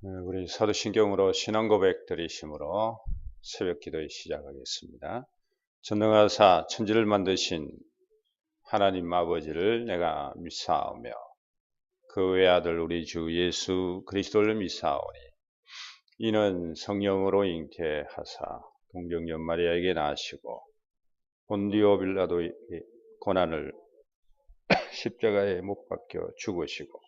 네, 우리 사도신경으로 신앙 고백 드리심으로 새벽 기도에 시작하겠습니다. 전능하사 천지를 만드신 하나님 아버지를 내가 믿사오며 그 외아들 우리 주 예수 그리스도를 믿사오니 이는 성령으로 잉태하사 동정 연마리아에게 나시고 본디오 빌라도의 고난을 십자가에 못 박혀 죽으시고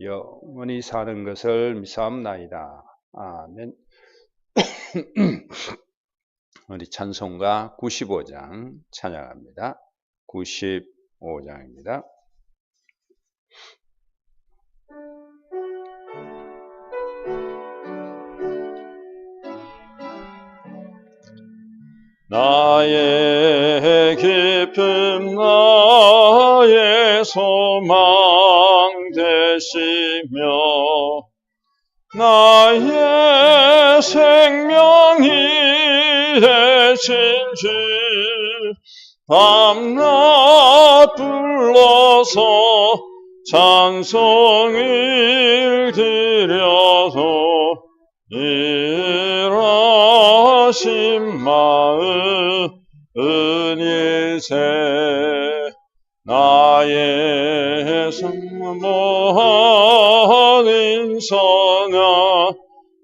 영원히 사는 것을 믿사옵나이다. 아멘. 우리 찬송가 95장 찬양합니다. 95장입니다. 나의 기쁨 나의 소망 되시며 나의 생명이 되신 주 밤낮 불러서 찬송을 드려도 일하신 마음 은일세 나의 성 모하는 선아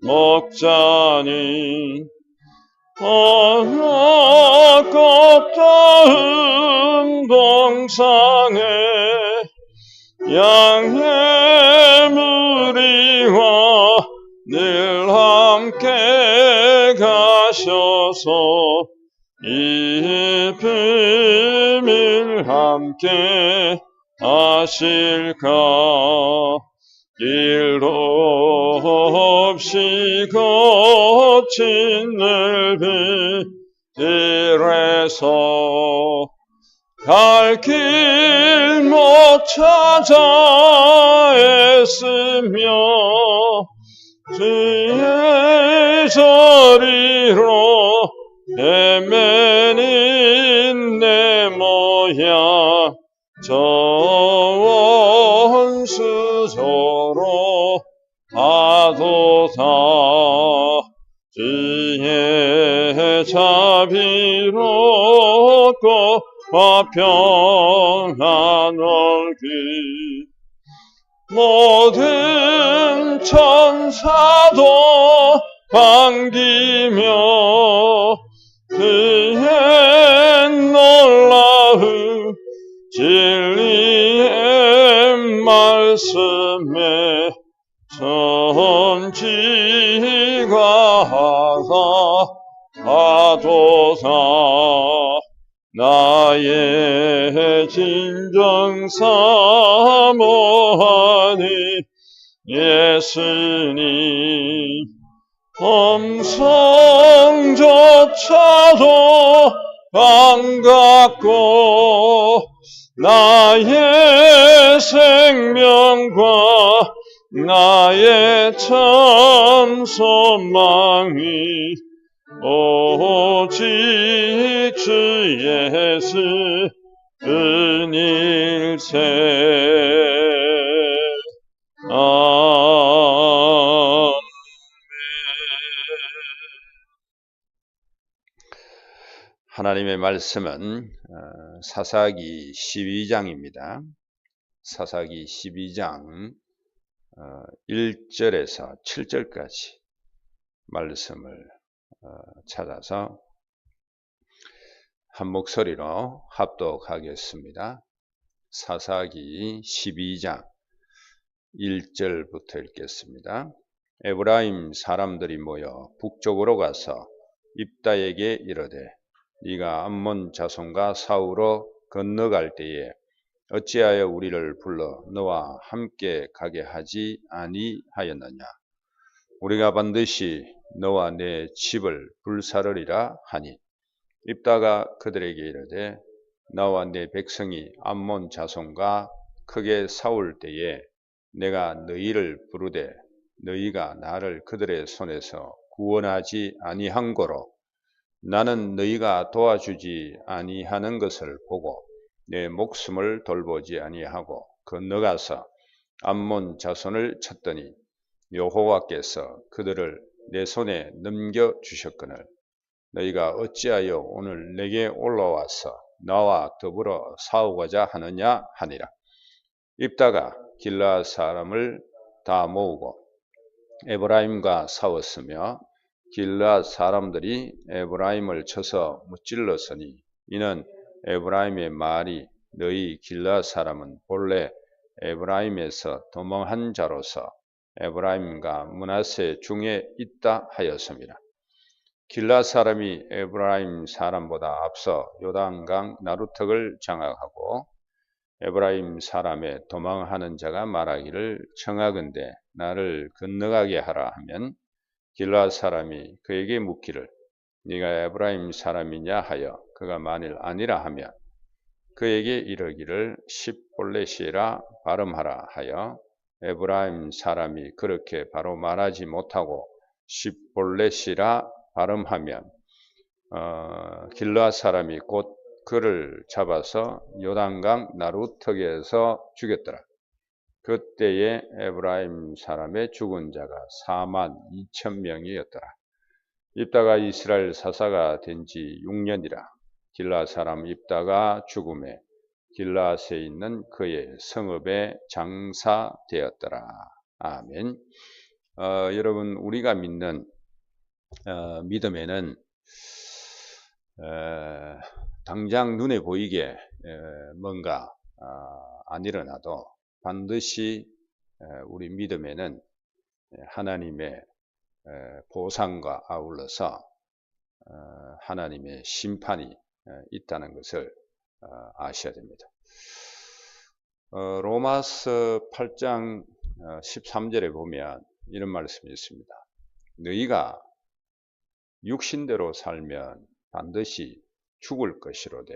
목자니. 어나껍다은 동산에 양의 무리와 늘 함께 가셔서 이 비밀 함께 하실까? 길도 없이 거친 넓은 길에서 갈 길 못 찾아 애쓰며 주의 저리로 헤매는 내 모양 저 원수저로 하도다 주의 자비롭고 화평한 얼굴. 모든 천사도 반기며 그 말씀에 선지가 하사 하도사 나의 진정 사모하니 예수님 엄성조차도 반갑고 나의 생명과 나의 참 소망이 오직 주 예수 은일세. 아 하나님의 말씀은 사사기 12장입니다. 사사기 12장 1절에서 7절까지 말씀을 찾아서 한 목소리로 합독하겠습니다. 사사기 12장 1절부터 읽겠습니다. 에브라임 사람들이 모여 북쪽으로 가서 입다에게 이르되 네가 암몬 자손과 사우로 건너갈 때에 어찌하여 우리를 불러 너와 함께 가게 하지 아니하였느냐? 우리가 반드시 너와 내 집을 불사르리라 하니 입다가 그들에게 이르되 나와 내 백성이 암몬 자손과 크게 싸울 때에 내가 너희를 부르되 너희가 나를 그들의 손에서 구원하지 아니한 거로 나는 너희가 도와주지 아니하는 것을 보고 내 목숨을 돌보지 아니하고 건너가서 암몬 자손을 쳤더니 여호와께서 그들을 내 손에 넘겨 주셨거늘. 너희가 어찌하여 오늘 내게 올라와서 나와 더불어 싸우고자 하느냐 하니라. 입다가 길라 사람을 다 모으고 에브라임과 싸웠으며 길라 사람들이 에브라임을 쳐서 무찔렀으니 이는 에브라임의 말이 너희 길라 사람은 본래 에브라임에서 도망한 자로서 에브라임과 문하세 중에 있다 하였습니다. 길라 사람이 에브라임 사람보다 앞서 요단강 나루턱을 장악하고 에브라임 사람의 도망하는 자가 말하기를 청하건대 나를 건너가게 하라 하면 길라 사람이 그에게 묻기를 네가 에브라임 사람이냐 하여 그가 만일 아니라 하면 그에게 이르기를 십볼레시라 발음하라 하여 에브라임 사람이 그렇게 바로 말하지 못하고 십볼레시라 발음하면 어, 길라 사람이 곧 그를 잡아서 요단강 나루턱에서 죽였더라. 그때에 에브라임 사람의 죽은 자가 4만 2천 명이었더라. 입다가 이스라엘 사사가 된 지 6년이라. 길라 사람 입다가 죽음에 길라스에 있는 그의 성읍에 장사되었더라. 아멘. 어, 여러분 우리가 믿는 어, 믿음에는 어, 당장 눈에 보이게 뭔가 아, 안 일어나도 반드시 우리 믿음에는 하나님의 보상과 아울러서 어, 하나님의 심판이 있다는 것을 어, 아셔야 됩니다. 어, 로마서 8장 13절에 보면 이런 말씀이 있습니다. 너희가 육신대로 살면 반드시 죽을 것이로되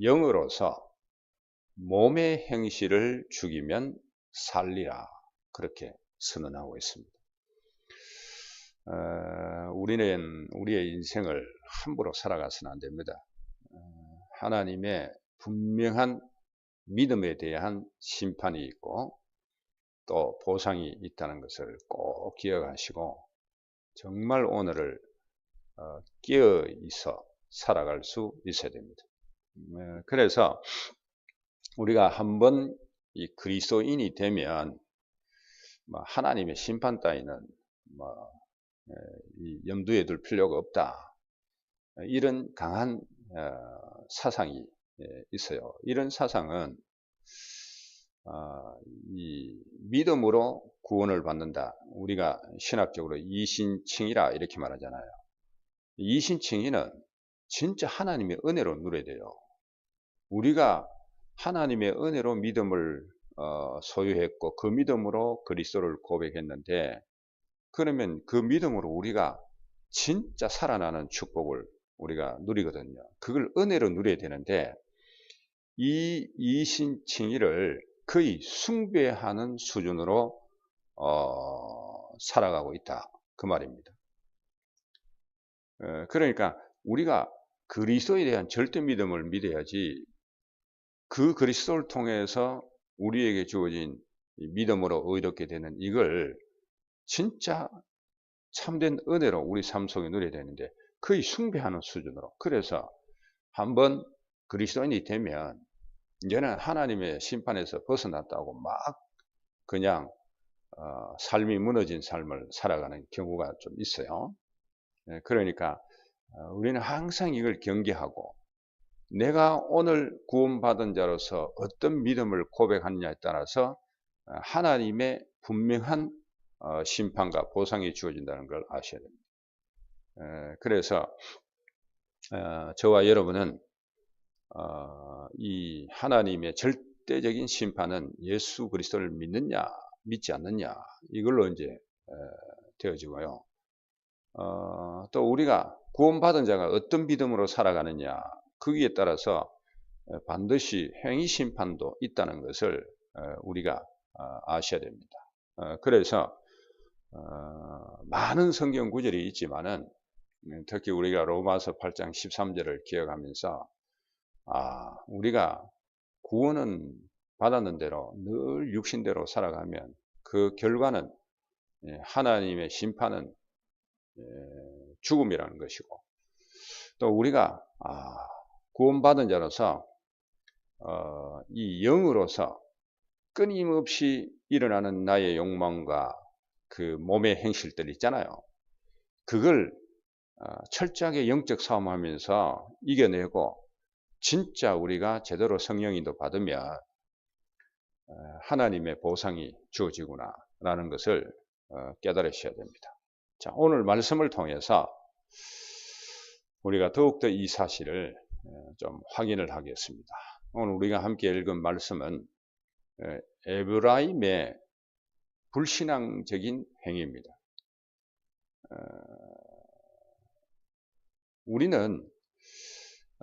영으로서 몸의 행실을 죽이면 살리라 그렇게 선언하고 있습니다. 어, 우리는 우리의 인생을 함부로 살아가서는 안 됩니다. 어, 하나님의 분명한 믿음에 대한 심판이 있고 또 보상이 있다는 것을 꼭 기억하시고 정말 오늘을 어, 깨어 있어 살아갈 수 있어야 됩니다. 어, 그래서 우리가 한번 이 그리스도인이 되면 뭐 하나님의 심판 따위는 뭐 염두에 둘 필요가 없다. 이런 강한 어, 사상이 있어요. 이런 사상은 이 믿음으로 구원을 받는다. 우리가 신학적으로 이신칭이라 이렇게 말하잖아요. 이신칭이는 진짜 하나님의 은혜로 누려야 돼요. 우리가 하나님의 은혜로 믿음을 어, 소유했고 그 믿음으로 그리스도를 고백했는데 그러면 그 믿음으로 우리가 진짜 살아나는 축복을 우리가 누리거든요. 그걸 은혜로 누려야 되는데 이 이신칭의를 거의 숭배하는 수준으로 어, 살아가고 있다. 그 말입니다. 어, 그러니까 우리가 그리스도에 대한 절대 믿음을 믿어야지 그 그리스도를 통해서 우리에게 주어진 믿음으로 의롭게 되는 이걸 진짜 참된 은혜로 우리 삶 속에 누려야 되는데 거의 숭배하는 수준으로 그래서 한번 그리스도인이 되면 이제는 하나님의 심판에서 벗어났다고 막 그냥 어, 삶이 무너진 삶을 살아가는 경우가 좀 있어요. 네, 그러니까 어, 우리는 항상 이걸 경계하고 내가 오늘 구원받은 자로서 어떤 믿음을 고백하느냐에 따라서 어, 하나님의 분명한 어, 심판과 보상이 주어진다는 걸 아셔야 됩니다. 그래서 저와 여러분은 이 하나님의 절대적인 심판은 예수 그리스도를 믿느냐 믿지 않느냐 이걸로 이제 되어지고요. 어, 또 우리가 구원받은 자가 어떤 믿음으로 살아가느냐 거기에 따라서 반드시 행위 심판도 있다는 것을 어, 우리가 어, 아셔야 됩니다. 어, 그래서 많은 성경 구절이 있지만은 음, 특히 우리가 로마서 8장 13절을 기억하면서 아 우리가 구원은 받았는 대로 늘 육신대로 살아가면 그 결과는 예, 하나님의 심판은 예, 죽음이라는 것이고 또 우리가 아, 구원받은 자로서 어, 이 영으로서 끊임없이 일어나는 나의 욕망과 그 몸의 행실들 있잖아요. 그걸 어, 철저하게 영적 싸움하면서 이겨내고 진짜 우리가 제대로 성령인도 받으면 어, 하나님의 보상이 주어지구나 라는 것을 어, 깨달으셔야 됩니다. 자, 오늘 말씀을 통해서 우리가 더욱더 이 사실을 좀 확인을 하겠습니다. 오늘 우리가 함께 읽은 말씀은 에브라임의 불신앙적인 행위입니다. 우리는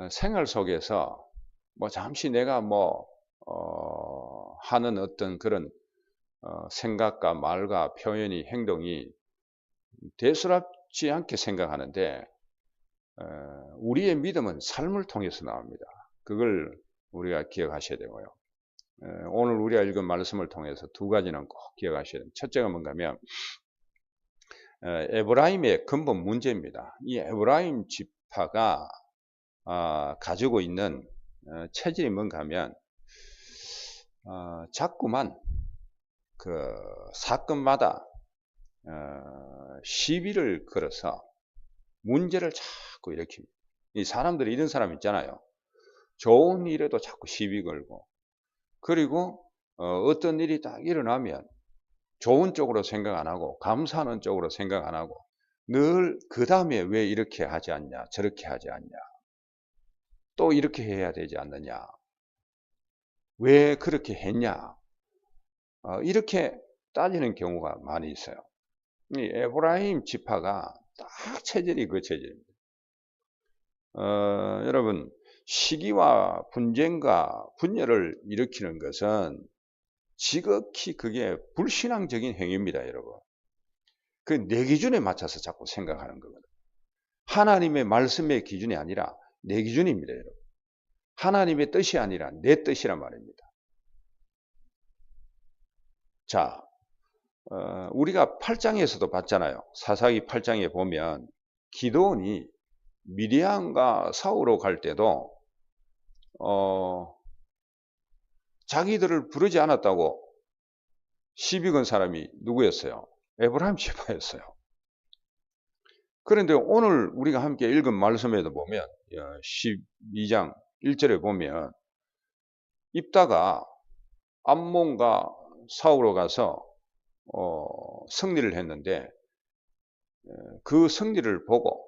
생활 속에서 뭐 잠시 내가 뭐 어, 하는 어떤 그런 어, 생각과 말과 표현이 행동이 대수롭지 않게 생각하는데 어, 우리의 믿음은 삶을 통해서 나옵니다. 그걸 우리가 기억하셔야 되고요. 오늘 우리가 읽은 말씀을 통해서 두 가지는 꼭 기억하셔야 됩니다. 첫째가 뭔가 하면 에브라임의 근본 문제입니다. 이 에브라임 지파가 아, 가지고 있는 어, 체질이 뭔가 하면 어, 자꾸만 그 사건마다 어, 시비를 걸어서 문제를 자꾸 일으킵니다. 이 사람들이 이런 사람 있잖아요. 좋은 일에도 자꾸 시비 걸고 그리고 어, 떤 일이 딱 일어나면 좋은 쪽으로 생각 안 하고 감사하는 쪽으로 생각 안 하고 늘 그 다음에 왜 이렇게 하지 않냐 저렇게 하지 않냐 또 이렇게 해야 되지 않느냐 왜 그렇게 했냐 어, 이렇게 따지는 경우가 많이 있어요 이 에브라임 지파가 딱 체질이 그 체질입니다 어, 여러분 시기와 분쟁과 분열을 일으키는 것은 지극히 그게 불신앙적인 행위입니다, 여러분. 그 내 기준에 맞춰서 자꾸 생각하는 거거든. 하나님의 말씀의 기준이 아니라 내 기준입니다, 여러분. 하나님의 뜻이 아니라 내 뜻이란 말입니다. 자, 어, 우리가 8장에서도 봤잖아요. 사사기 8장에 보면 기도원이 미디안과 사우로 갈 때도 어, 자기들을 부르지 않았다고 시비 건 사람이 누구였어요? 에브라임 지파였어요. 그런데 오늘 우리가 함께 읽은 말씀에도 보면 12장 1절에 보면 입다가 암몬과 사우로 가서 어, 승리를 했는데 그 승리를 보고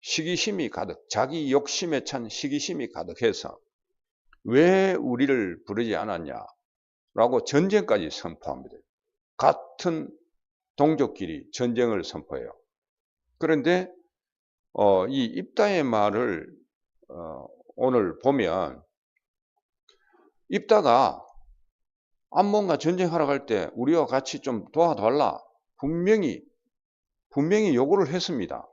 시기심이 가득, 자기 욕심에 찬 시기심이 가득해서 왜 우리를 부르지 않았냐? 라고 전쟁까지 선포합니다. 같은 동족끼리 전쟁을 선포해요. 그런데 어, 이 입다의 말을 어, 오늘 보면 입다가 암몬과 전쟁하러 갈 때 우리와 같이 좀 도와달라 분명히 분명히 요구를 했습니다.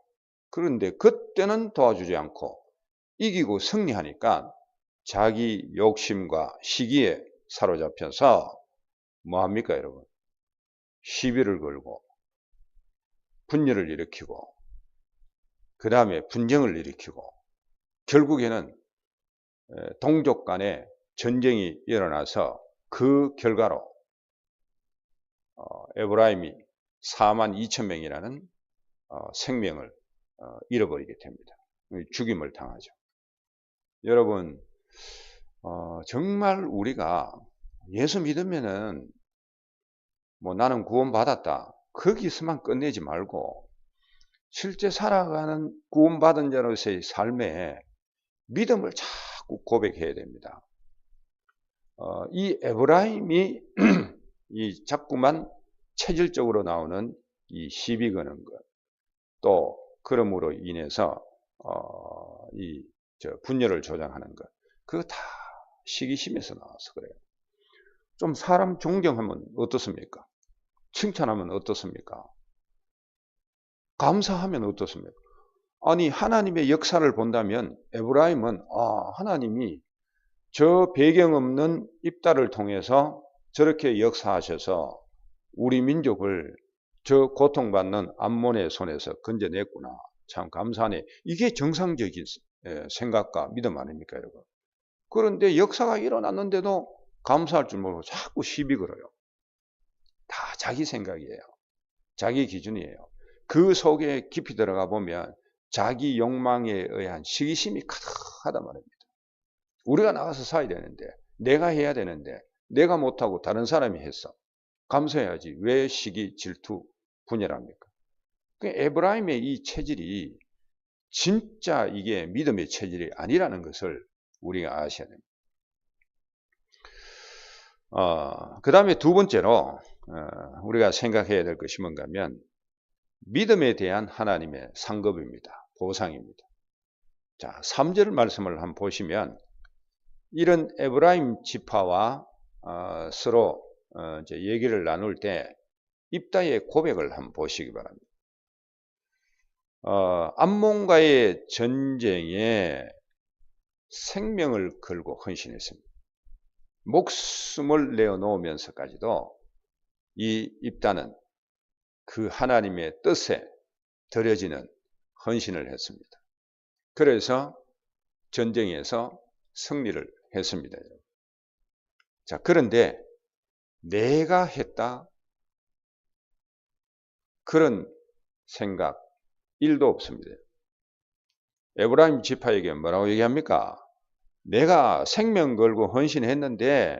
그런데 그때는 도와주지 않고 이기고 승리하니까 자기 욕심과 시기에 사로잡혀서 뭐합니까 여러분? 시비를 걸고 분열을 일으키고 그 다음에 분쟁을 일으키고 결국에는 동족 간에 전쟁이 일어나서 그 결과로 어, 에브라임이 4만 2천 명이라는 어, 생명을 어, 잃어버리게 됩니다. 죽임을 당하죠. 여러분, 어, 정말 우리가 예수 믿으면은 뭐 나는 구원받았다. 거기서만 끝내지 말고 실제 살아가는 구원받은 자로서의 삶에 믿음을 자꾸 고백해야 됩니다. 어, 이 에브라임이 이 자꾸만 체질적으로 나오는 이 시비 거는 것, 또 그럼으로 인해서 어, 이저 분열을 조장하는 것, 그거 다 시기심에서 나와서 그래요. 좀 사람 존경하면 어떻습니까? 칭찬하면 어떻습니까? 감사하면 어떻습니까? 아니 하나님의 역사를 본다면 에브라임은 아 하나님이 저 배경 없는 입다를 통해서 저렇게 역사하셔서 우리 민족을 저 고통받는 암몬의 손에서 건져냈구나. 참 감사하네. 이게 정상적인 생각과 믿음 아닙니까, 여러분? 그런데 역사가 일어났는데도 감사할 줄 모르고 자꾸 시비 걸어요. 다 자기 생각이에요. 자기 기준이에요. 그 속에 깊이 들어가 보면 자기 욕망에 의한 시기심이 가득하단 말입니다. 우리가 나가서 사야 되는데, 내가 해야 되는데, 내가 못하고 다른 사람이 했어. 감사해야지. 왜 시기, 질투, 분열합니까? 그 에브라임의 이 체질이 진짜 이게 믿음의 체질이 아니라는 것을 우리가 아셔야 됩니다. 어, 그 다음에 두 번째로 어, 우리가 생각해야 될 것이 뭔가 하면 믿음에 대한 하나님의 상급입니다. 보상입니다. 자, 3절 말씀을 한번 보시면 이런 에브라임 지파와 어, 서로 어, 이제 얘기를 나눌 때 입다의 고백을 한번 보시기 바랍니다. 어, 암몬과의 전쟁에 생명을 걸고 헌신했습니다. 목숨을 내어놓으면서까지도 이 입다는 그 하나님의 뜻에 들여지는 헌신을 했습니다. 그래서 전쟁에서 승리를 했습니다. 자, 그런데 내가 했다 그런 생각 1도 없습니다. 에브라임 지파에게 뭐라고 얘기합니까? 내가 생명 걸고 헌신했는데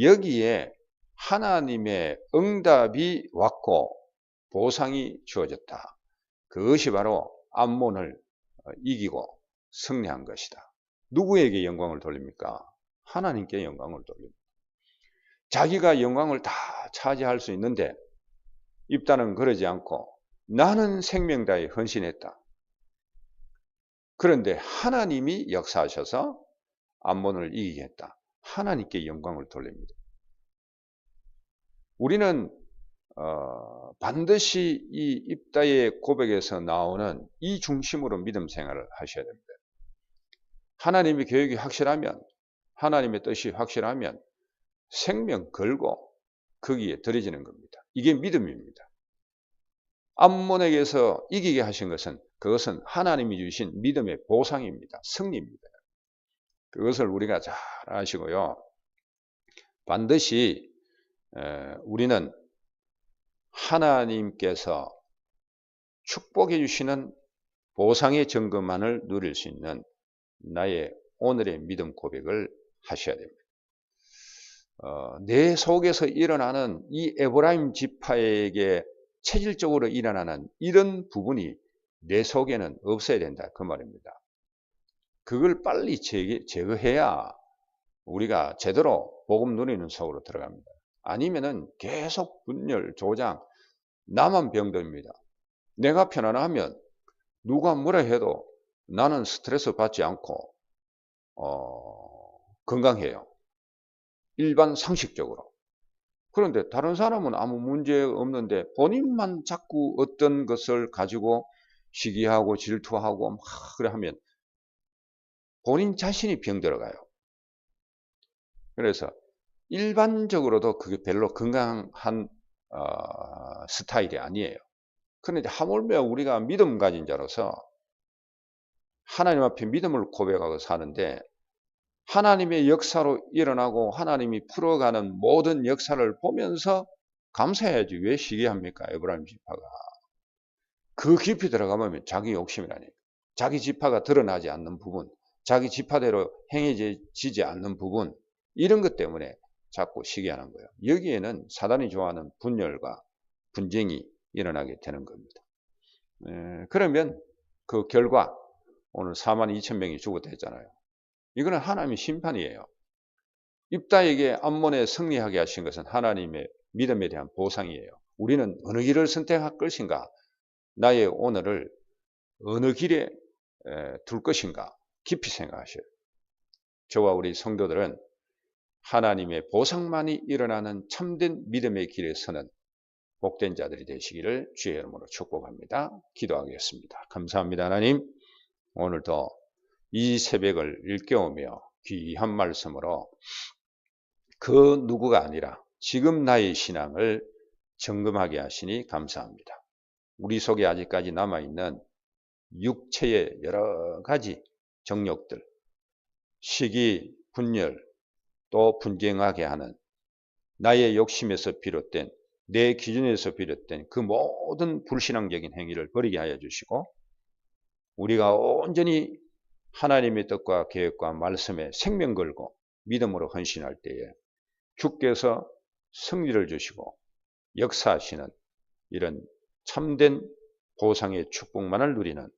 여기에 하나님의 응답이 왔고 보상이 주어졌다. 그것이 바로 암몬을 이기고 승리한 것이다. 누구에게 영광을 돌립니까? 하나님께 영광을 돌립니다. 자기가 영광을 다 차지할 수 있는데 입단은 그러지 않고 나는 생명 다에 헌신했다. 그런데 하나님이 역사하셔서 암몬을 이기게 했다. 하나님께 영광을 돌립니다. 우리는 어, 반드시 이 입다의 고백에서 나오는 이 중심으로 믿음 생활을 하셔야 됩니다. 하나님의 계획이 확실하면 하나님의 뜻이 확실하면 생명 걸고 거기에 들어지는 겁니다. 이게 믿음입니다. 암몬에게서 이기게 하신 것은 그것은 하나님이 주신 믿음의 보상입니다. 승리입니다. 그것을 우리가 잘 아시고요. 반드시 우리는 하나님께서 축복해 주시는 보상의 증거만을 누릴 수 있는 나의 오늘의 믿음 고백을 하셔야 됩니다. 어, 내 속에서 일어나는 이 에브라임 지파에게 체질적으로 일어나는 이런 부분이 내 속에는 없어야 된다. 그 말입니다. 그걸 빨리 제거해야 우리가 제대로 복음 누리는 속으로 들어갑니다. 아니면은 계속 분열, 조장, 나만 병듭니다. 내가 편안하면 누가 뭐라 해도 나는 스트레스 받지 않고 어, 건강해요. 일반 상식적으로. 그런데 다른 사람은 아무 문제 없는데 본인만 자꾸 어떤 것을 가지고 시기하고 질투하고 막 그래 하면 본인 자신이 병들어가요. 그래서 일반적으로도 그게 별로 건강한 어, 스타일이 아니에요. 그런데 하물며 우리가 믿음 가진 자로서 하나님 앞에 믿음을 고백하고 사는데 하나님의 역사로 일어나고 하나님이 풀어가는 모든 역사를 보면서 감사해야지 왜 시기합니까? 에브라임 지파가. 그 깊이 들어가면 자기 욕심이라니. 자기 지파가 드러나지 않는 부분, 자기 지파대로 행해지지 않는 부분, 이런 것 때문에 자꾸 시기하는 거예요. 여기에는 사단이 좋아하는 분열과 분쟁이 일어나게 되는 겁니다. 에, 그러면 그 결과 오늘 4만 2천 명이 죽었다 했잖아요. 이거는 하나님의 심판이에요. 입다에게 암몬에 승리하게 하신 것은 하나님의 믿음에 대한 보상이에요. 우리는 어느 길을 선택할 것인가? 나의 오늘을 어느 길에 둘 것인가? 깊이 생각하셔요. 저와 우리 성도들은 하나님의 보상만이 일어나는 참된 믿음의 길에 서는 복된 자들이 되시기를 주의 이름으로 축복합니다. 기도하겠습니다. 감사합니다. 하나님 오늘도 이 새벽을 일깨우며 귀한 말씀으로 그 누구가 아니라 지금 나의 신앙을 점검하게 하시니 감사합니다. 우리 속에 아직까지 남아있는 육체의 여러 가지 정욕들, 시기, 분열, 또 분쟁하게 하는 나의 욕심에서 비롯된 내 기준에서 비롯된 그 모든 불신앙적인 행위를 버리게 하여 주시고 우리가 온전히 하나님의 뜻과 계획과 말씀에 생명 걸고 믿음으로 헌신할 때에 주께서 승리를 주시고 역사하시는 이런 참된 보상의 축복만을 누리는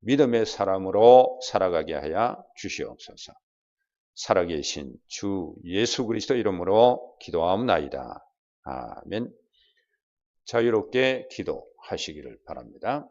믿음의 사람으로 살아가게 하여 주시옵소서. 살아계신 주 예수 그리스도 이름으로 기도하옵나이다. 아멘. 자유롭게 기도하시기를 바랍니다.